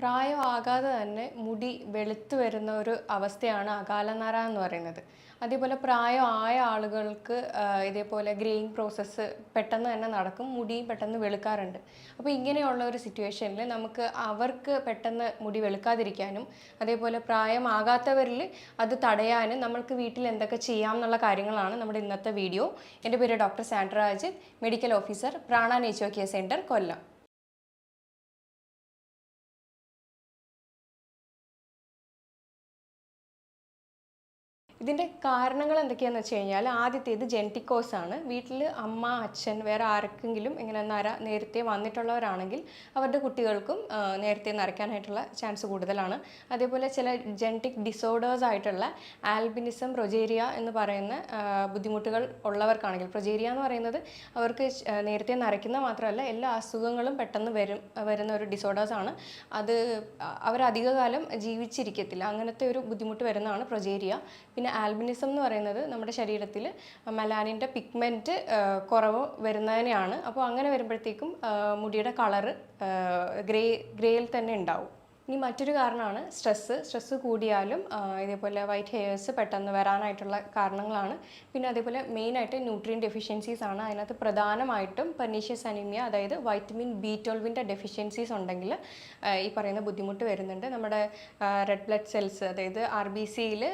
പ്രായം ആകാതെ തന്നെ മുടി വെളുത്തു വരുന്ന ഒരു അവസ്ഥയാണ് അകാലനര എന്ന് പറയുന്നത്. അതേപോലെ പ്രായമായ ആളുകൾക്ക് ഇതേപോലെ ഗ്രേയിങ് പ്രോസസ്സ് പെട്ടെന്ന് തന്നെ നടക്കും മുടിയും പെട്ടെന്ന് വെളുക്കാറുണ്ട്. അപ്പോൾ ഇങ്ങനെയുള്ള ഒരു സിറ്റുവേഷനിൽ നമുക്ക് അവർക്ക് പെട്ടെന്ന് മുടി വെളുക്കാതിരിക്കാനും അതേപോലെ പ്രായമാകാത്തവരിൽ അത് തടയാനും നമ്മൾക്ക് വീട്ടിൽ എന്തൊക്കെ ചെയ്യാം എന്നുള്ള കാര്യങ്ങളാണ് നമ്മുടെ ഇന്നത്തെ വീഡിയോ. എന്റെ പേര് ഡോക്ടർ സാൻഡ്രാജിത് മെഡിക്കൽ ഓഫീസർ പ്രാണ നേച്ചോ കെയർ സെന്റർ കൊല്ലം. ഇതിന്റെ കാരണങ്ങൾ എന്തൊക്കെയാണെന്ന് വെച്ച് കഴിഞ്ഞാൽ ആദ്യത്തേത് ജെനറ്റിക്കോസ് ആണ്. വീട്ടിൽ അമ്മ അച്ഛൻ വേറെ ആർക്കെങ്കിലും ഇങ്ങനെ നര നേരത്തെ വന്നിട്ടുള്ളവരാണെങ്കിൽ അവരുടെ കുട്ടികൾക്കും നേരത്തെ നരയ്ക്കാനായിട്ടുള്ള ചാൻസ് കൂടുതലാണ്. അതേപോലെ ചില ജെന്റിക് ഡിസോർഡേഴ്സ് ആയിട്ടുള്ള ആൽബിനിസം പ്രൊജേരിയ എന്ന് പറയുന്ന ബുദ്ധിമുട്ടുകൾ ഉള്ളവർക്കാണെങ്കിൽ പ്രൊജേരിയ എന്ന് പറയുന്നത് അവർക്ക് നേരത്തെ നരയ്ക്കുന്ന മാത്രമല്ല എല്ലാ അസുഖങ്ങളും പെട്ടെന്ന് വരും വരുന്ന ഒരു ഡിസോർഡേഴ്സ് ആണ്. അത് അവരധികകാലം ജീവിച്ചിരിക്കത്തില്ല. അങ്ങനത്തെ ഒരു ബുദ്ധിമുട്ട് വരുന്നതാണ് പ്രൊജേരിയ. പിന്നെ ആൽബിനിസം എന്ന് പറയുന്നത് നമ്മുടെ ശരീരത്തിൽ മെലാനിന്റെ പിഗ്മെന്റ് കുറവ് വരുന്നതിനെയാണ്. അപ്പോൾ അങ്ങനെ വരുമ്പോഴത്തേക്കും മുടിയുടെ കളറ് ഗ്രേ ഗ്രേയിൽ തന്നെ ഉണ്ടാവും. ഇനി മറ്റൊരു കാരണമാണ് സ്ട്രെസ്സ് സ്ട്രെസ്സ് കൂടിയാലും ഇതേപോലെ വൈറ്റ് ഹെയേഴ്സ് പെട്ടെന്ന് വരാനായിട്ടുള്ള കാരണങ്ങളാണ്. പിന്നെ അതേപോലെ മെയിനായിട്ട് ന്യൂട്രിയൻ ഡെഫിഷ്യൻസീസ് ആണ്. അതിനകത്ത് പ്രധാനമായിട്ടും പെർനീഷ്യസ് അനീമിയ അതായത് വൈറ്റമിൻ ബി ട്വൽവിന്റെ ഡെഫിഷ്യൻസീസ് ഉണ്ടെങ്കിൽ ഈ പറയുന്ന ബുദ്ധിമുട്ട് വരുന്നുണ്ട്. നമ്മുടെ റെഡ് ബ്ലഡ് സെൽസ് അതായത് ആർ ബി സിയിൽ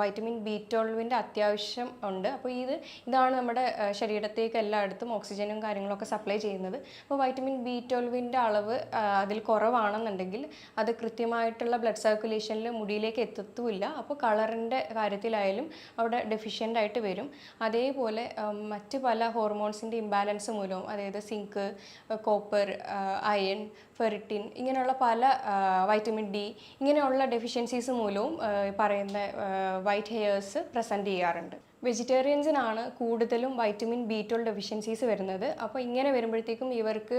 വൈറ്റമിൻ ബി ട്വൽവിന്റെ അത്യാവശ്യം ഉണ്ട്. അപ്പോൾ ഇത് ഇതാണ് നമ്മുടെ ശരീരത്തേക്ക് എല്ലായിടത്തും ഓക്സിജനും കാര്യങ്ങളൊക്കെ സപ്ലൈ ചെയ്യുന്നത്. അപ്പോൾ വൈറ്റമിൻ ബി ട്വൽവിന്റെ അളവ് അതിൽ കുറവാണെന്നുണ്ടെങ്കിൽ അത് കൃത്യമായിട്ടുള്ള ബ്ലഡ് സർക്കുലേഷനിൽ മുടിയിലേക്ക് എത്തത്തുമില്ല. അപ്പോൾ കളറിന്റെ കാര്യത്തിലായാലും അവിടെ ഡെഫിഷ്യന്റ് ആയിട്ട് വരും. അതേപോലെ മറ്റ് പല ഹോർമോൺസിന്റെ ഇംബാലൻസ് മൂലവും അതായത് സിങ്ക് കോപ്പർ അയൺ ഫെറിറ്റിൻ ഇങ്ങനെയുള്ള പല വൈറ്റമിൻ ഡി ഇങ്ങനെയുള്ള ഡെഫിഷ്യൻസീസ് മൂലവും പറയുന്ന വൈറ്റ് ഹെയേഴ്സ് പ്രസന്റ് ചെയ്യാറുണ്ട്. വെജിറ്റേറിയൻസിനാണ് കൂടുതലും വൈറ്റമിൻ ബി ട്വൽ ഡെഫിഷ്യൻസീസ് വരുന്നത്. അപ്പോൾ ഇങ്ങനെ വരുമ്പോഴത്തേക്കും ഇവർക്ക്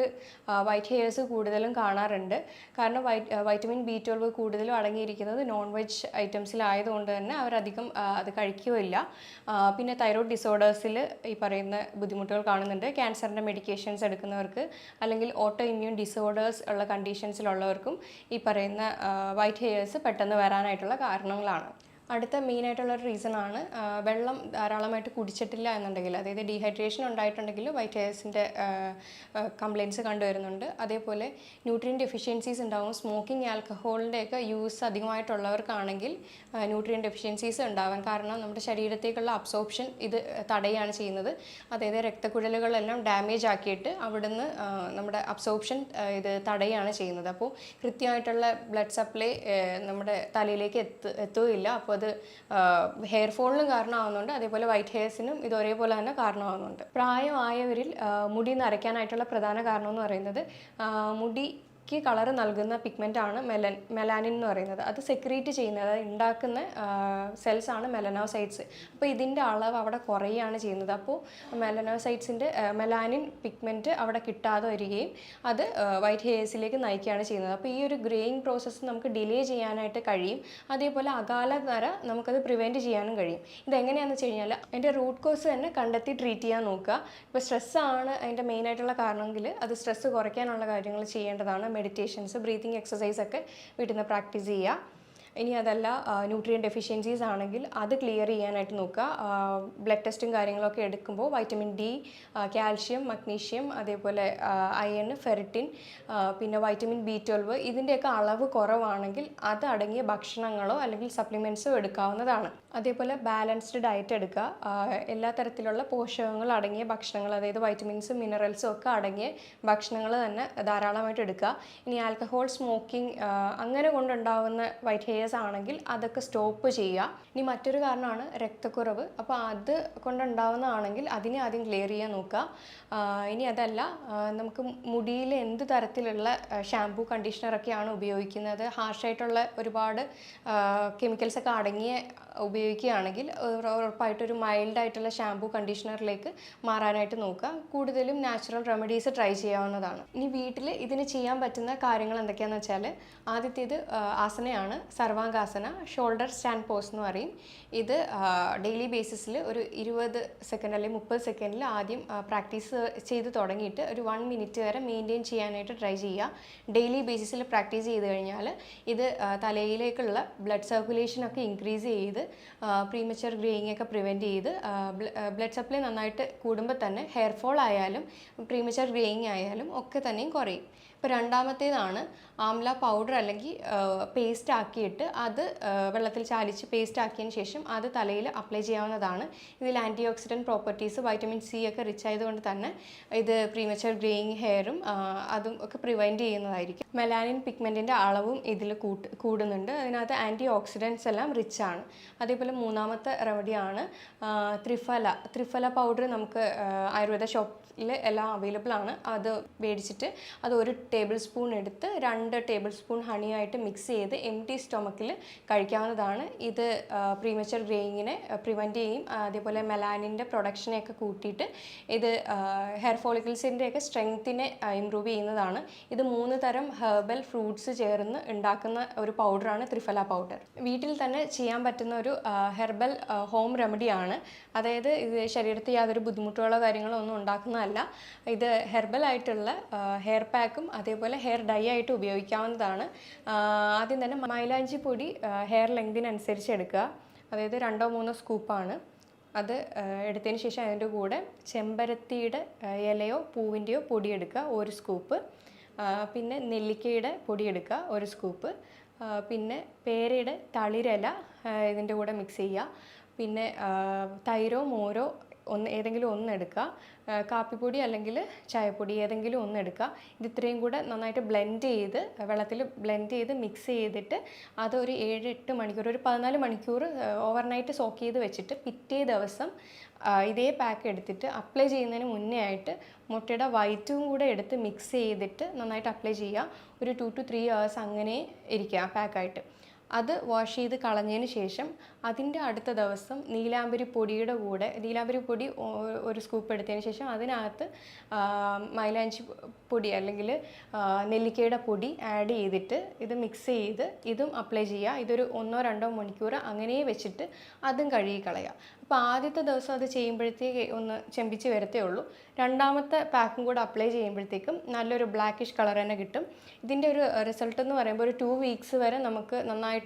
വൈറ്റ് ഹെയർസ് കൂടുതലും കാണാറുണ്ട്. കാരണം വൈറ്റ് വൈറ്റമിൻ ബി ട്വൽവ് കൂടുതലും അടങ്ങിയിരിക്കുന്നത് നോൺ വെജ് ഐറ്റംസിലായതുകൊണ്ട് തന്നെ അവരധികം അത് കഴിക്കുകയില്ല. പിന്നെ തൈറോയ്ഡ് ഡിസോർഡേഴ്സിൽ ഈ പറയുന്ന ബുദ്ധിമുട്ടുകൾ കാണുന്നുണ്ട്. ക്യാൻസറിന്റെ മെഡിക്കേഷൻസ് എടുക്കുന്നവർക്ക് അല്ലെങ്കിൽ ഓട്ടോ ഇമ്മ്യൂൺ ഡിസോർഡേഴ്സ് ഉള്ള കണ്ടീഷൻസിലുള്ളവർക്കും ഈ പറയുന്ന വൈറ്റ് ഹെയർസ് പെട്ടെന്ന് വരാനായിട്ടുള്ള കാരണങ്ങളാണ്. അടുത്ത മെയിൻ ആയിട്ടുള്ള ഒരു റീസൺ ആണ് വെള്ളം ധാരാളമായിട്ട് കുടിച്ചിട്ടില്ല എന്നുണ്ടെങ്കിൽ. അതായത് ഡീഹൈഡ്രേഷൻ ഉണ്ടായിട്ടുണ്ടെങ്കിൽ വൈറ്റ് ഹെയർസിന്റെ കംപ്ലയിൻസ് കണ്ടുവരുന്നുണ്ട്. അതേപോലെ ന്യൂട്രിയൻ ഡെഫിഷ്യൻസീസ് ഉണ്ടാവും. സ്മോക്കിംഗ് ആൽക്കഹോളിന്റെ ഒക്കെ യൂസ് അധികമായിട്ടുള്ളവർക്കാണെങ്കിൽ ന്യൂട്രിയൻ ഡെഫിഷ്യൻസീസ് ഉണ്ടാവാൻ കാരണം നമ്മുടെ ശരീരത്തേക്കുള്ള അബ്സോർപ്ഷൻ ഇത് തടയുകയാണ് ചെയ്യുന്നത്. അതായത് രക്തക്കുഴലുകളെല്ലാം ഡാമേജ് ആക്കിയിട്ട് അവിടുന്ന് നമ്മുടെ അബ്സോർപ്ഷൻ ഇത് തടയുകയാണ് ചെയ്യുന്നത്. അപ്പോൾ കൃത്യമായിട്ടുള്ള ബ്ലഡ് സപ്ലൈ നമ്മുടെ തലയിലേക്ക് എത്തു എത്തുകയില്ല. അപ്പോൾ അത് ഹെയർ ഫോളിനും കാരണമാകുന്നുണ്ട് അതേപോലെ വൈറ്റ് ഹെയർസിനും ഇത് ഒരേപോലെ തന്നെ കാരണമാകുന്നുണ്ട് പ്രായമായവരിൽ മുടി നരയ്ക്കാനായിട്ടുള്ള പ്രധാന കാരണം എന്ന് പറയുന്നത് ആ, മുടിക്ക് കളർ നൽകുന്ന പിഗ്മെന്റ് ആണ് മെലൻ മെലാനിൻ എന്ന് പറയുന്നത്. അത് സെക്രീറ്റ് ചെയ്യുന്നത് ഉണ്ടാക്കുന്ന സെൽസ് ആണ് മെലനോസൈറ്റ്സ് അപ്പോൾ ഇതിന്റെ അളവ് അവിടെ കുറയുകയാണ് ചെയ്യുന്നത്. അപ്പോൾ മെലനോസൈറ്റ്സിന്റെ മെലാനിൻ പിഗ്മെന്റ് അവിടെ കിട്ടാതെ വരികയും അത് വൈറ്റ് ഹെയർസിലേക്ക് നയിക്കുകയാണ് ചെയ്യുന്നത്. അപ്പോൾ ഈ ഒരു ഗ്രേയിങ് പ്രോസസ്സ് നമുക്ക് ഡിലേ ചെയ്യാനായിട്ട് കഴിയും. അതേപോലെ അകാല നര നമുക്കത് പ്രിവെന്റ് ചെയ്യാനും കഴിയും. ഇതെങ്ങനെയാണെന്ന് വെച്ച് കഴിഞ്ഞാൽ അതിന്റെ റൂട്ട് കോസ് തന്നെ കണ്ടെത്തി ട്രീറ്റ് ചെയ്യാൻ നോക്കുക. ഇപ്പോൾ സ്ട്രെസ്സാണ് അതിന്റെ മെയിനായിട്ടുള്ള കാരണമെങ്കിൽ അത് സ്ട്രെസ്സ് കുറയ്ക്കാനുള്ള കാര്യങ്ങൾ ചെയ്യേണ്ടതാണ്. മെഡിറ്റേഷൻസ് ബ്രീതിങ് എക്സസൈസ് ഒക്കെ വീട്ടിൽ നിന്ന് പ്രാക്ടീസ് ചെയ്യുക ഇനി അതല്ല ന്യൂട്രിയൻ ഡെഫിഷ്യൻസീസ് ആണെങ്കിൽ അത് ക്ലിയർ ചെയ്യാനായിട്ട് നോക്കുക. ബ്ലഡ് ടെസ്റ്റും കാര്യങ്ങളൊക്കെ എടുക്കുമ്പോൾ വൈറ്റമിൻ ഡി കാൽഷ്യം മഗ്നീഷ്യം അതേപോലെ അയൺ ഫെറിറ്റിൻ പിന്നെ വൈറ്റമിൻ ബി ട്വൽവ് ഇതിന്റെയൊക്കെ അളവ് കുറവാണെങ്കിൽ അത് അടങ്ങിയ ഭക്ഷണങ്ങളോ അല്ലെങ്കിൽ സപ്ലിമെന്റ്സോ എടുക്കാവുന്നതാണ്. അതേപോലെ ബാലൻസ്ഡ് ഡയറ്റ് എടുക്കുക. എല്ലാ തരത്തിലുള്ള പോഷകങ്ങൾ അടങ്ങിയ ഭക്ഷണങ്ങൾ അതായത് വൈറ്റമിൻസും മിനറൽസും ഒക്കെ അടങ്ങിയ ഭക്ഷണങ്ങൾ തന്നെ ധാരാളമായിട്ട് എടുക്കുക. ഇനി ആൽക്കഹോൾ സ്മോക്കിംഗ് അങ്ങനെ കൊണ്ടുണ്ടാവുന്ന വൈറ്റ് ഹെയേഴ്സ് ആണെങ്കിൽ അതൊക്കെ സ്റ്റോപ്പ് ചെയ്യുക. ഇനി മറ്റൊരു കാരണമാണ് രക്തക്കുറവ്. അപ്പോൾ അത് കൊണ്ടുണ്ടാവുന്നതാണെങ്കിൽ അതിനെ ആദ്യം ക്ലിയർ ചെയ്യാൻ നോക്കുക. ഇനി അതല്ല നമുക്ക് മുടിയിൽ എന്ത് തരത്തിലുള്ള ഷാംപൂ കണ്ടീഷണറൊക്കെയാണ് ഉപയോഗിക്കുന്നത്? ഹാർഷായിട്ടുള്ള ഒരുപാട് കെമിക്കൽസ് ഒക്കെ അടങ്ങിയ ഉപയോഗിക്കുകയാണെങ്കിൽ ഉറ- ഉറപ്പായിട്ടൊരു മൈൽഡ് ആയിട്ടുള്ള ഷാംപൂ കണ്ടീഷണറിലേക്ക് മാറാനായിട്ട് നോക്കുക. കൂടുതലും നാച്ചുറൽ റെമഡീസ് ട്രൈ ചെയ്യാവുന്നതാണ്. ഇനി വീട്ടിൽ ഇതിന് ചെയ്യാൻ പറ്റുന്ന കാര്യങ്ങൾ എന്തൊക്കെയാണെന്ന് വെച്ചാൽ ആദ്യത്തേത് ആസനയാണ്. സർവ സർവാംഗാസന ഷോൾഡർ സ്റ്റാൻഡ് പോസ് എന്ന് പറയും. ഇത് ഡെയിലി ബേസിസിൽ ഒരു ഇരുപത് സെക്കൻഡ് അല്ലെങ്കിൽ മുപ്പത് സെക്കൻഡിൽ ആദ്യം പ്രാക്ടീസ് ചെയ്ത് തുടങ്ങിയിട്ട് ഒരു വൺ മിനിറ്റ് വരെ മെയിന്റെയിൻ ചെയ്യാനായിട്ട് ട്രൈ ചെയ്യുക. ഡെയിലി ബേസിസിൽ പ്രാക്ടീസ് ചെയ്ത് കഴിഞ്ഞാൽ ഇത് തലയിലേക്കുള്ള ബ്ലഡ് സർക്കുലേഷനൊക്കെ ഇൻക്രീസ് ചെയ്ത് പ്രീമച്ചർ ഗ്രേയിങ് ഒക്കെ പ്രിവെന്റ് ചെയ്ത് ബ്ലഡ് സപ്ലൈ നന്നായിട്ട് കൂടുമ്പോൾ തന്നെ ഹെയർ ഫോൾ ആയാലും പ്രീമച്ചർ ഗ്രേയിങ് ആയാലും ഒക്കെ തന്നെയും കുറയും. ഇപ്പോൾ രണ്ടാമത്തേതാണ് ആംല പൗഡർ അല്ലെങ്കിൽ പേസ്റ്റ് ആക്കിയിട്ട് അത് വെള്ളത്തിൽ ചാലിച്ച് പേസ്റ്റ് ആക്കിയതിന് ശേഷം അത് തലയിൽ അപ്ലൈ ചെയ്യാവുന്നതാണ്. ഇതിൽ antioxidant properties vitamin C ഒക്കെ റിച്ച് ആയതുകൊണ്ട് തന്നെ ഇത് പ്രീമച്ചർ ഗ്രേയിങ് ഹെയറും അതും ഒക്കെ പ്രിവെന്റ് ചെയ്യുന്നതായിരിക്കും. മെലാനിൻ പിഗ്മെന്റിന്റെ അളവും ഇതിൽ കൂട്ട് കൂടുന്നുണ്ട്. അതിനകത്ത് ആന്റി ഓക്സിഡൻസ് എല്ലാം റിച്ച് ആണ്. അതേപോലെ മൂന്നാമത്തെ റെമഡിയാണ് ത്രിഫല. ത്രിഫല പൗഡർ നമുക്ക് ആയുർവേദ ഷോപ്പിൽ എല്ലാം അവൈലബിൾ ആണ്. അത് മേടിച്ചിട്ട് അത് ഒരു ടേബിൾ സ്പൂൺ എടുത്ത് രണ്ട് ടേബിൾ സ്പൂൺ ഹണിയായിട്ട് മിക്സ് ചെയ്ത് എം ടി സ്റ്റൊമക്കിൽ കഴിക്കാവുന്നതാണ്. ഇത് പ്രീമച്ചർ ഗ്രേയിങ്ങിനെ പ്രിവെന്റ് ചെയ്യും. അതേപോലെ മെലാനിന്റെ പ്രൊഡക്ഷനെയൊക്കെ കൂട്ടിയിട്ട് ഇത് ഹെയർ ഫോളിക്കിൾസിന്റെയൊക്കെ സ്ട്രെങ്ത്തിനെ ഇമ്പ്രൂവ് ചെയ്യുന്നതാണ്. ഇത് മൂന്ന് തരം ഹെർബൽ ഫ്രൂട്ട്സ് ചേർന്ന് ഉണ്ടാക്കുന്ന ഒരു പൗഡറാണ് ത്രിഫല പൗഡർ. വീട്ടിൽ തന്നെ ചെയ്യാൻ പറ്റുന്ന ഒരു ഹെർബൽ ഹോം റെമഡിയാണ് അതായത് ഇത് ശരീരത്തിൽ യാതൊരു ബുദ്ധിമുട്ടുകളോ കാര്യങ്ങളോ ഒന്നും ഉണ്ടാക്കുന്നതല്ല. ഇത് ഹെർബൽ ആയിട്ടുള്ള ഹെയർ പാക്കും അതേപോലെ ഹെയർ ഡൈ ആയിട്ട് ഉപയോഗിക്കാവുന്നതാണ്. ആദ്യം തന്നെ മൈലാഞ്ചി പൊടി ഹെയർ ലെങ്തിനനുസരിച്ച് എടുക്കുക. അതായത് രണ്ടോ മൂന്നോ സ്കൂപ്പാണ്. അത് എടുത്തതിന് ശേഷം അതിന്റെ കൂടെ ചെമ്പരത്തിയുടെ ഇലയോ പൂവിന്റെയോ പൊടിയെടുക്കുക ഒരു സ്കൂപ്പ്. പിന്നെ നെല്ലിക്കയുടെ പൊടിയെടുക്കുക ഒരു സ്കൂപ്പ് പിന്നെ പേരയുടെ തളിരല ഇതിന്റെ കൂടെ മിക്സ് ചെയ്യുക. പിന്നെ തൈരോ മോരോ ഒന്ന് ഏതെങ്കിലും ഒന്ന് എടുക്കുക. കാപ്പിപ്പൊടി അല്ലെങ്കിൽ ചായപ്പൊടി ഏതെങ്കിലും ഒന്ന് എടുക്കുക. ഇത് ഇത്രയും കൂടെ നന്നായിട്ട് ബ്ലെൻഡ് ചെയ്ത് വെള്ളത്തിൽ ബ്ലെൻഡ് ചെയ്ത് മിക്സ് ചെയ്തിട്ട് അത് ഒരു ഏഴ് എട്ട് മണിക്കൂർ ഒരു പതിനാല് മണിക്കൂർ ഓവർനൈറ്റ് സോക്ക് ചെയ്ത് വെച്ചിട്ട് പിറ്റേ ദിവസം ഇതേ പാക്ക് എടുത്തിട്ട് അപ്ലൈ ചെയ്യുന്നതിന് മുന്നേ ആയിട്ട് മുട്ടയുടെ വൈറ്റും കൂടെ എടുത്ത് മിക്സ് ചെയ്തിട്ട് നന്നായിട്ട് അപ്ലൈ ചെയ്യുക. ഒരു ടു ടു ത്രീ ഹവേഴ്സ് അങ്ങനെ ഇരിക്കുക പാക്കായിട്ട് അത് വാഷ് ചെയ്ത് കളഞ്ഞതിന് ശേഷം അതിന്റെ അടുത്ത ദിവസം നീലാംബരി പൊടിയുടെ കൂടെ നീലാംബരി പൊടി ഒരു സ്കൂപ്പ് എടുത്തതിന് ശേഷം അതിനകത്ത് മൈലാഞ്ചി പൊടി അല്ലെങ്കിൽ നെല്ലിക്കയുടെ പൊടി ആഡ് ചെയ്തിട്ട് ഇത് മിക്സ് ചെയ്ത് ഇതും അപ്ലൈ ചെയ്യുക. ഇതൊരു ഒന്നോ രണ്ടോ മണിക്കൂർ അങ്ങനെ വെച്ചിട്ട് അതും കഴുകി കളയുക. അപ്പോൾ ആദ്യത്തെ ദിവസം അത് ചെയ്യുമ്പോഴത്തേക്ക് ഒന്ന് ചെമ്പിച്ച് വരത്തേ ഉള്ളൂ. രണ്ടാമത്തെ പാക്കും കൂടെ അപ്ലൈ ചെയ്യുമ്പോഴത്തേക്കും നല്ലൊരു ബ്ലാക്കിഷ് കളർ തന്നെ കിട്ടും. ഇതിന്റെ ഒരു റിസൾട്ട് എന്ന് പറയുമ്പോൾ ഒരു ടു വീക്സ് വരെ നമുക്ക് നന്നായിട്ട്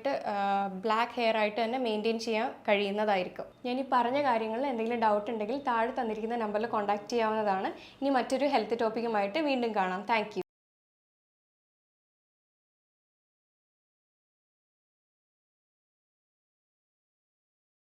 ബ്ലാക്ക് ഹെയർ ആയിട്ട് തന്നെ മെയിന്റെയിൻ ചെയ്യാൻ കഴിയുന്നതായിരിക്കും. ഞാൻ ഈ പറഞ്ഞ കാര്യങ്ങളിൽ എന്തെങ്കിലും ഡൗട്ട് ഉണ്ടെങ്കിൽ താഴെ തന്നിരിക്കുന്ന നമ്പറിൽ കോൺടാക്ട് ചെയ്യാവുന്നതാണ്. ഇനി മറ്റൊരു ഹെൽത്ത് ടോപ്പിക്കുമായിട്ട് വീണ്ടും കാണാം. താങ്ക്